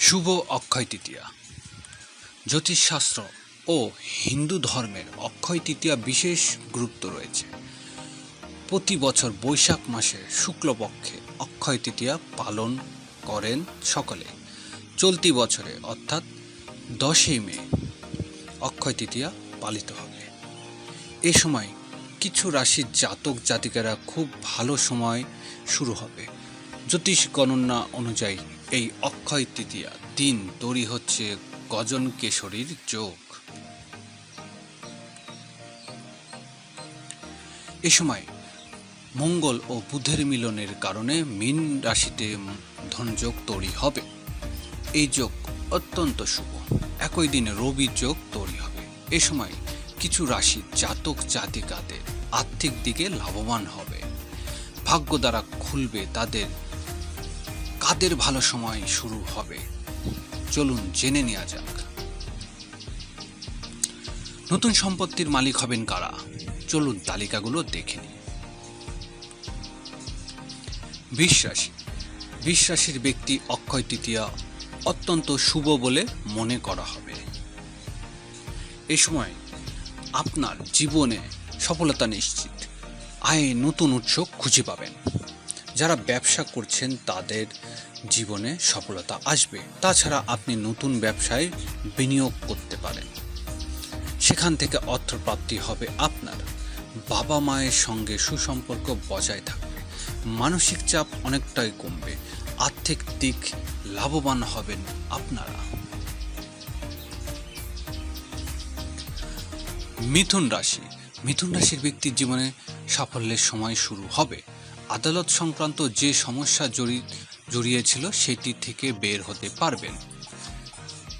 শুভ অক্ষয় তৃতীয়া। জ্যোতিষশাস্ত্র ও হিন্দু ধর্মের অক্ষয় তৃতীয়া বিশেষ গুরুত্ব রয়েছে। প্রতি বছর বৈশাখ মাসে শুক্লপক্ষে অক্ষয় তৃতীয়া পালন করেন সকলে। চলতি বছরে অর্থাৎ দশই মে অক্ষয় তৃতীয়া পালিত হবে। এ সময় কিছু রাশির জাতক জাতিকারা খুব ভালো সময় শুরু হবে। জ্যোতিষ গণনা অনুযায়ী এই অক্ষয় তৃতীয়া, দিন তৈরি হচ্ছে গজন কেশরীর যোগ। এ সময় মঙ্গল ও বুধের মিলনের কারণে মীন রাশিতে ধনযোগ তৈরি হবে। এই যোগ অত্যন্ত শুভ। একই দিনে রবি যোগ তৈরি হবে। এ সময় কিছু রাশি জাতক জাতিকাদের আর্থিক দিকে লাভবান হবে। ভাগ্য দ্বারা খুলবে তাদের কাদের ভালো সময় শুরু হবে। চলুন জেনে নেওয়া যাক। নতুন সম্পত্তির মালিক হবেন কারা? চলুন তালিকাগুলো দেখে নিই। বিশ্বাসী। বিশ্বাসীর ব্যক্তি অক্ষয় তৃতীয়া অত্যন্ত শুভ বলে মনে করা হবে। এ সময় আপনার জীবনে সফলতা নিশ্চিত। আয়ে নতুন উৎস খুঁজে পাবেন। যারা ব্যবসা করছেন, তাদের জীবনে সফলতা আসবে। তাছাড়া আপনি নতুন ব্যবসায় বিনিয়োগ করতে পারেন। সেখান থেকে অর্থপ্রাপ্তি হবে আপনার। বাবা মায়ের সঙ্গে সুসম্পর্ক বজায় থাকবে। মানসিক চাপ অনেকটাই কমবে। আর্থিক দিক লাভবান হবেন আপনারা। মিথুন রাশি। মিথুন রাশির ব্যক্তির জীবনে সাফল্যের সময় শুরু হবে। আদালত সংক্রান্ত যে সমস্যা জড়ি, জড়িয়েছিল সেটি থেকে বের হতে পারবেন।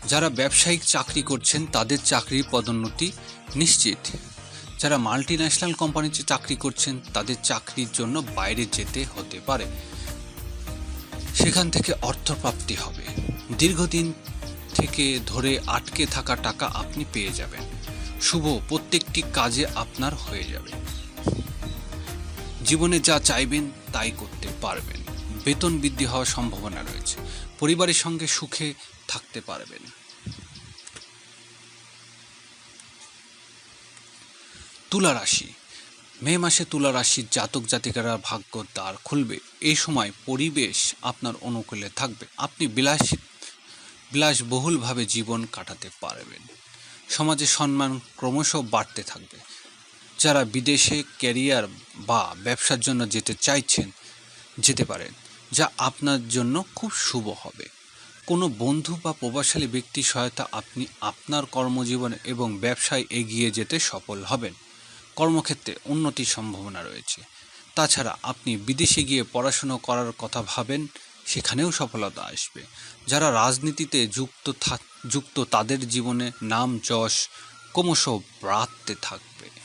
যারা ব্যবসায়িক চাকরি করছেন, তাদের চাকরির পদোন্নতি নিশ্চিত। যারা মাল্টি ন্যাশনাল কোম্পানিতে চাকরি করছেন, তাদের চাকরির জন্য বাইরে যেতে হতে পারে। সেখান থেকে অর্থপ্রাপ্তি হবে। দীর্ঘদিন থেকে ধরে আটকে থাকা টাকা আপনি পেয়ে যাবেন। শুভ প্রত্যেকটি কাজে আপনার হয়ে যাবে। জীবনে যা চাইবেন, তাই করতে পারবেন। বেতন বৃদ্ধি হওয়ার সম্ভাবনা রয়েছে। পরিবারের সঙ্গে সুখে থাকতে পারবেন। তুলা রাশি। মে মাসে তুলা রাশির জাতক জাতিকারা ভাগ্য দ্বার খুলবে। এই সময় পরিবেশ আপনার অনুকূলে থাকবে। আপনি বিলাসী, বিলাসবহুলভাবে জীবন কাটাতে পারবেন। সমাজে সম্মান ক্রমশ বাড়তে থাকবে। যারা বিদেশে ক্যারিয়ার বা ব্যবসার জন্য যেতে চাইছেন, যেতে পারেন, যা আপনার জন্য খুব শুভ হবে। কোনো বন্ধু বা প্রভাবশালী ব্যক্তির সহায়তা আপনি আপনার কর্মজীবন এবং ব্যবসায় এগিয়ে যেতে সফল হবেন। কর্মক্ষেত্রে উন্নতির সম্ভাবনা রয়েছে। তাছাড়া আপনি বিদেশে গিয়ে পড়াশুনো করার কথা ভাবেন, সেখানেও সফলতা আসবে। যারা রাজনীতিতে যুক্ত যুক্ত তাদের জীবনে নাম যশ ক্রমশ বাড়তে থাকবে।